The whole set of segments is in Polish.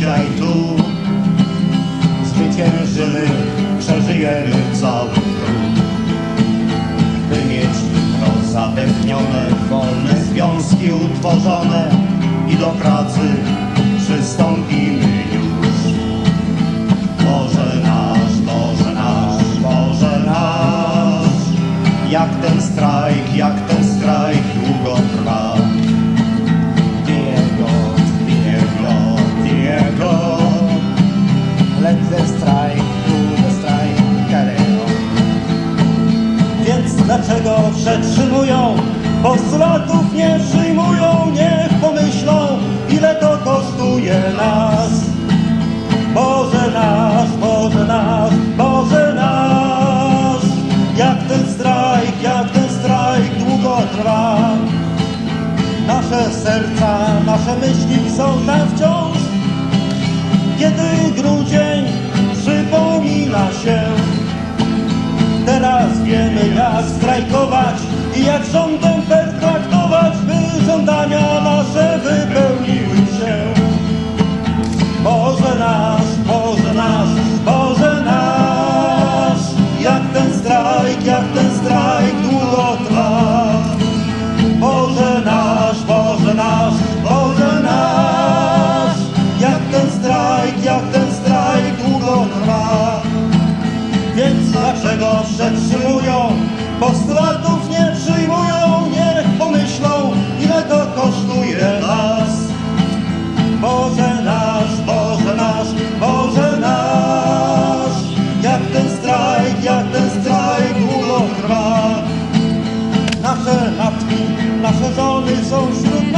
dzisiaj tu. Zwyciężymy, przeżyjemy cały trud By mieć rozapewnione, wolne związki utworzone I do pracy przystąpimy już. Boże nasz, Boże nasz, Boże nasz Jak ten strajk, jak Dlaczego przetrzymują? Postulatów nie przyjmują, niech pomyślą, ile to kosztuje nas. Boże nasz, Boże nasz, Boże nasz, jak ten strajk, jak ten strajk długo trwa. Nasze serca, nasze myśli są tam wciąż, Teraz wiemy jak strajkować i jak rządem pertraktować, by żądania nasze wypełniły się. Boże nasz, Boże nasz, Boże nasz, jak ten strajk, jak ten strajk długo trwa. Boże nasz, Boże nasz, Boże nasz, jak ten strajk, jak ten przetrzymują, postulatów nie przyjmują, niech pomyślą, ile to kosztuje nas. Boże nasz, Boże nasz, Boże nasz, jak ten strajk, jak ten strajk długo trwa. Nasze matki, nasze żony są wśród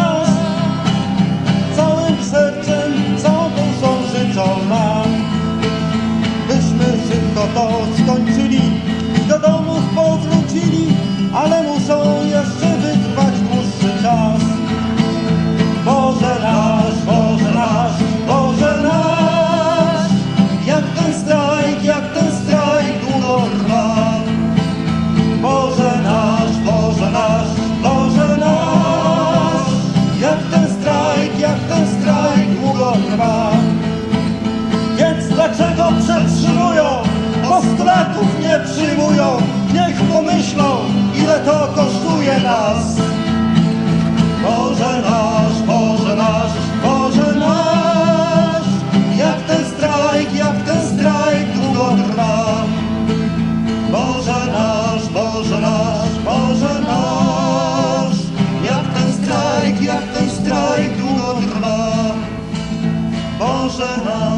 ale muszą jeszcze wytrwać dłuższy czas. Boże nasz, Boże nasz, Boże nasz, jak ten strajk, jak ten strajk długo trwa. Boże nasz, Boże nasz, Boże nasz, jak ten strajk, jak ten strajk długo trwa. Więc dlaczego przetrzymują, postulatów nie przyjmują, niech pomyślą, nas. Boże nasz, Boże nasz, Boże nasz, jak ten strajk, jak ten strajk długo trwa. Boże nasz, Boże nasz, Boże nasz, jak ten strajk, jak ten strajk długo trwa. Boże nasz.